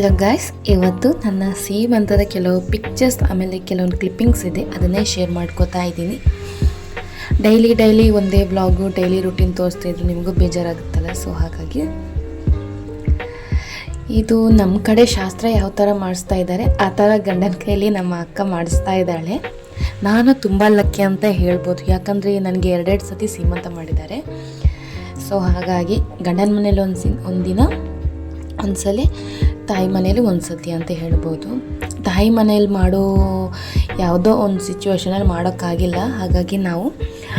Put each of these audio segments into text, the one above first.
Hello guys ಇವತ್ತು ನನ್ನ ಸೀಮಂತದ ಕೆಲವು ಪಿಕ್ಚರ್ಸ್ ಆಮೇಲೆ ಕೆಲವೊಂದು ಕ್ಲಿಪ್ಪಿಂಗ್ಸ್ ಇದೆ, ಅದನ್ನೇ ಶೇರ್ ಮಾಡ್ಕೋತಾ ಇದ್ದೀನಿ. ಡೈಲಿ ಡೈಲಿ ಒಂದೇ ಬ್ಲಾಗು ಡೈಲಿ ರುಟೀನ್ ತೋರಿಸ್ತಾ ಇದ್ರು, ನಿಮಗೂ ಬೇಜಾರಾಗುತ್ತಲ್ಲ? ಸೊ ಹಾಗಾಗಿ ಇದು ನಮ್ಮ ಕಡೆ ಶಾಸ್ತ್ರ ಯಾವ ಥರ ಮಾಡಿಸ್ತಾ ಇದ್ದಾರೆ, ಆ ಥರ ಗಂಡನ ಕೈಯಲ್ಲಿ ನಮ್ಮ ಅಕ್ಕ ಮಾಡಿಸ್ತಾ ಇದ್ದಾಳೆ. ನಾನು ತುಂಬ ಲಕ್ಕಿ ಅಂತ ಹೇಳ್ಬೋದು, ಯಾಕಂದರೆ ನನಗೆ ಎರಡೆರಡು ಸತಿ ಸೀಮಂತ ಮಾಡಿದ್ದಾರೆ. ಸೊ ಹಾಗಾಗಿ ಗಂಡನ ಮನೇಲಿ ಒಂದು ಸಿ ಒಂದಿನ ಒಂದ್ಸಲಿ ತಾಯಿ ಮನೇಲಿ ಒಂದು ಸತಿ ಅಂತ ಹೇಳ್ಬೋದು. ತಾಯಿ ಮನೇಲಿ ಮಾಡೋ ಯಾವುದೋ ಒಂದು ಸಿಚುವೇಶನಲ್ಲಿ ಮಾಡೋಕ್ಕಾಗಿಲ್ಲ. ಹಾಗಾಗಿ ನಾವು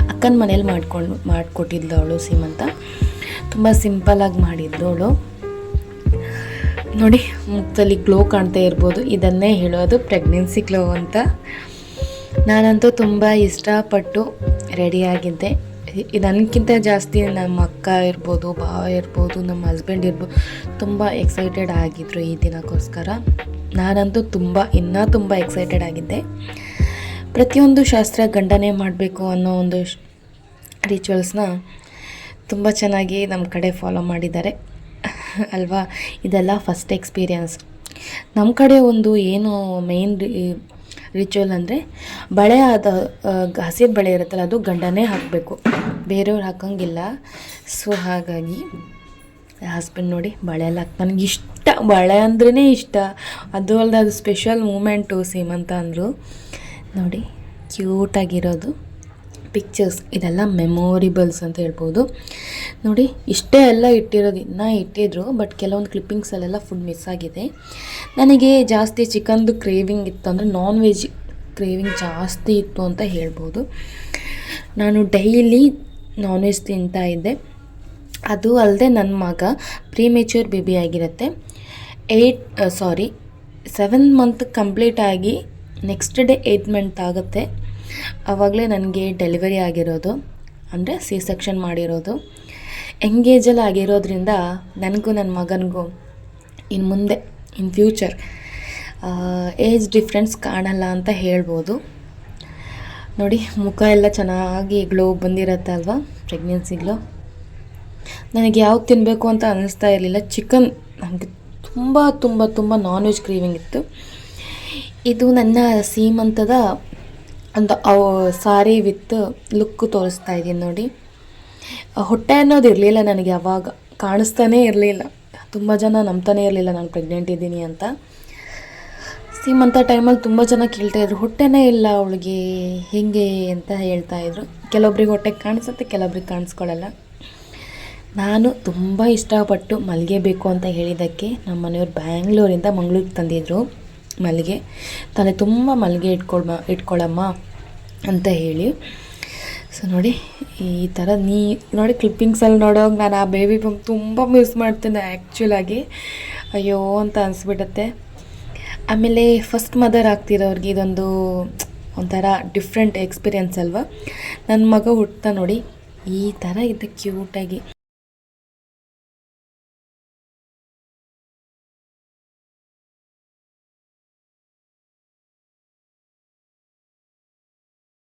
ಅಕ್ಕನ ಮನೇಲಿ ಮಾಡ್ಕೊಂಡು, ಮಾಡಿಕೊಟ್ಟಿದ್ಲು ಅವಳು ಸೀಮಂತ. ತುಂಬ ಸಿಂಪಲಾಗಿ ಮಾಡಿದ್ಲು ಅವಳು. ನೋಡಿ, ಮುಖದಲ್ಲಿ ಗ್ಲೋ ಕಾಣ್ತಾ ಇರ್ಬೋದು. ಇದನ್ನೇ ಹೇಳೋದು ಪ್ರೆಗ್ನೆನ್ಸಿ ಗ್ಲೋ ಅಂತ. ನಾನಂತೂ ತುಂಬ ಇಷ್ಟಪಟ್ಟು ರೆಡಿಯಾಗಿದ್ದೆ ನನಗಿಂತ ಜಾಸ್ತಿ ನಮ್ಮ ಅಕ್ಕ ಇರ್ಬೋದು, ಭಾವ ಇರ್ಬೋದು, ನಮ್ಮ ಹಸ್ಬೆಂಡ್ ಇರ್ಬೋದು, ತುಂಬ ಎಕ್ಸೈಟೆಡ್ ಆಗಿದ್ದರು ಈ ದಿನಕ್ಕೋಸ್ಕರ. ನಾನಂತೂ ತುಂಬ, ಇನ್ನೂ ತುಂಬ ಎಕ್ಸೈಟೆಡ್ ಆಗಿದ್ದೆ. ಪ್ರತಿಯೊಂದು ಶಾಸ್ತ್ರ ಗಂಡನೇ ಮಾಡಬೇಕು ಅನ್ನೋ ಒಂದು ರಿಚುವಲ್ಸ್ನ ತುಂಬ ಚೆನ್ನಾಗಿ ನಮ್ಮ ಕಡೆ ಫಾಲೋ ಮಾಡಿದ್ದಾರೆ. ಅಲ್ವಾ? ಇದೆಲ್ಲ ಫಸ್ಟ್ ಎಕ್ಸ್ಪೀರಿಯನ್ಸ್ ನಮ್ಮ ಕಡೆ ಒಂದು ಏನು ಮೇನ್ ರಿಚುವಲ್ ಅಂದರೆ ಬಳೆ ಆದ ಹಸಿರು ಬಳೆ ಇರುತ್ತಲ್ಲ, ಅದು ಗಂಡನೇ ಹಾಕಬೇಕು. ಬೇರೆಯವ್ರು ಹಾಕೋಂಗಿಲ್ಲ. ಸೊ ಹಾಗಾಗಿ ಹಸ್ಬೆಂಡ್ ನೋಡಿ ಬಳೆ ಎಲ್ಲ ನನಗೆ ಇಷ್ಟ. ಬಳೆ ಅಂದ್ರೇ ಇಷ್ಟ. ಅದು ಅಲ್ಲದೆ ಅದು ಸ್ಪೆಷಲ್ ಮೂಮೆಂಟು ಸೀಮಂತ ಅಂದರು. ನೋಡಿ ಕ್ಯೂಟಾಗಿರೋದು ಪಿಕ್ಚರ್ಸ್ ಇದೆಲ್ಲ ಮೆಮೊರಿಬಲ್ಸ್ ಅಂತ ಹೇಳ್ಬೋದು. ನೋಡಿ, ಇಷ್ಟೇ ಎಲ್ಲ ಇಟ್ಟಿರೋದು ಇನ್ನೂ ಇಟ್ಟಿದ್ರು ಬಟ್ ಕೆಲವೊಂದು ಕ್ಲಿಪ್ಪಿಂಗ್ಸಲ್ಲೆಲ್ಲ ಫುಡ್ ಮಿಸ್ ಆಗಿದೆ. ನನಗೆ ಜಾಸ್ತಿ ಚಿಕನ್ದು ಕ್ರೇವಿಂಗ್ ಇತ್ತು ಅಂದರೆ ನಾನ್ ವೆಜ್ ಕ್ರೇವಿಂಗ್ ಜಾಸ್ತಿ ಇತ್ತು ಅಂತ ಹೇಳ್ಬೋದು. ನಾನು ಡೈಲಿ ನಾನ್ ವೆಜ್ ತಿಂತಾ ಇದ್ದೆ. ಅದು ಅಲ್ಲದೆ ನನ್ನ ಮಗ ಪ್ರೀಮೆಚ್ಯೂರ್ ಬೇಬಿ ಆಗಿರುತ್ತೆ. Eight sorry seven month complete ಆಗಿ ನೆಕ್ಸ್ಟ್ ಡೇ ಏಯ್ಟ್ ಮಂತ್ ಆಗುತ್ತೆ. ಆವಾಗಲೇ ನನಗೆ ಡೆಲಿವರಿ ಆಗಿರೋದು, ಅಂದರೆ ಸಿ ಸೆಕ್ಷನ್ ಮಾಡಿರೋದು. ಎಂಗೇಜಲ್ಲಿ ಆಗಿರೋದ್ರಿಂದ ನನಗೂ ನನ್ನ ಮಗನಿಗೂ ಇನ್ನು ಮುಂದೆ, ಇನ್ ಫ್ಯೂಚರ್ ಏಜ್ ಡಿಫ್ರೆನ್ಸ್ ಕಾಣಲ್ಲ ಅಂತ ಹೇಳ್ಬೋದು. ನೋಡಿ, ಮುಖ ಎಲ್ಲ ಚೆನ್ನಾಗಿ ಗ್ಲೋ ಬಂದಿರತ್ತೆ ಅಲ್ವಾ ಪ್ರೆಗ್ನೆನ್ಸಿ ಗ್ಲೋ ನನಗೆ ಯಾವ್ದು ತಿನ್ನಬೇಕು ಅಂತ ಅನ್ನಿಸ್ತಾ ಇರಲಿಲ್ಲ. ಚಿಕನ್ ನನಗೆ ತುಂಬ ತುಂಬ ತುಂಬ ನಾನ್ ವೆಜ್ ಕ್ರೀವಿಂಗ್ ಇತ್ತು. ಇದು ನನ್ನ ಸೀಮಂತದ ಒಂದು ಸಾರಿ ವಿತ್ ಲುಕ್ ತೋರಿಸ್ತಾ ಇದ್ದೀನಿ ನೋಡಿ. ಹೊಟ್ಟೆ ಅನ್ನೋದು ಇರಲಿಲ್ಲ ನನಗೆ ಅವಾಗ. ಕಾಣಿಸ್ತಾನೇ ಇರಲಿಲ್ಲ. ತುಂಬ ಜನ ನಂಬ್ತಾನೇ ಇರಲಿಲ್ಲ ನಾನು ಪ್ರೆಗ್ನೆಂಟ್ ಇದ್ದೀನಿ ಅಂತ. ಸೀಮಂತ ಟೈಮಲ್ಲಿ ತುಂಬ ಜನ ಕೇಳ್ತಾಯಿದ್ರು ಹೊಟ್ಟೆನೇ ಇಲ್ಲ ಅವಳಿಗೆ, ಹೇಗೆ? ಅಂತ ಹೇಳ್ತಾಯಿದ್ರು ಕೆಲವೊಬ್ರಿಗೆ ಹೊಟ್ಟೆಗೆ ಕಾಣಿಸುತ್ತೆ, ಕೆಲವೊಬ್ರಿಗೆ ಕಾಣಿಸ್ಕೊಳ್ಳಲ್ಲ ನಾನು ತುಂಬ ಇಷ್ಟಪಟ್ಟು ಮಲ್ಲಿಗೆ ಬೇಕು ಅಂತ ಹೇಳಿದ್ದಕ್ಕೆ ನಮ್ಮ ಮನೆಯವ್ರು ಬ್ಯಾಂಗ್ಳೂರಿಂದ ಮಂಗ್ಳೂರಿಗೆ ತಂದಿದ್ರು ಮಲ್ಲಿಗೆ. ತಲೆ ತುಂಬ ಮಲ್ಲಿಗೆ ಇಟ್ಕೊಳ್ಮ ಇಟ್ಕೊಳ್ಳಮ್ಮ ಅಂತ ಹೇಳಿ. ಸೊ ನೋಡಿ, ಈ ಥರ ನೀ, ನೋಡಿ ಕ್ಲಿಪ್ಪಿಂಗ್ಸಲ್ಲಿ ನೋಡೋವಾಗ ನಾನು ಆ ಬೇಬಿ ಬಂದು ತುಂಬ ಮಿಸ್ ಮಾಡ್ತೇನೆ ಆ್ಯಕ್ಚುಲಾಗಿ ಅಯ್ಯೋ ಅಂತ ಅನಿಸ್ಬಿಡತ್ತೆ. ಆಮೇಲೆ ಫಸ್ಟ್ ಮದರ್ ಆಗ್ತಿರೋರಿಗೆ ಇದೊಂದು ಒಂಥರ ಡಿಫ್ರೆಂಟ್ ಎಕ್ಸ್ಪೀರಿಯನ್ಸ್ ಅಲ್ವಾ? ನನ್ನ ಮಗ ಹುಟ್ತಾ ನೋಡಿ, ಈ ಥರ ಇದ್ದ ಕ್ಯೂಟಾಗಿ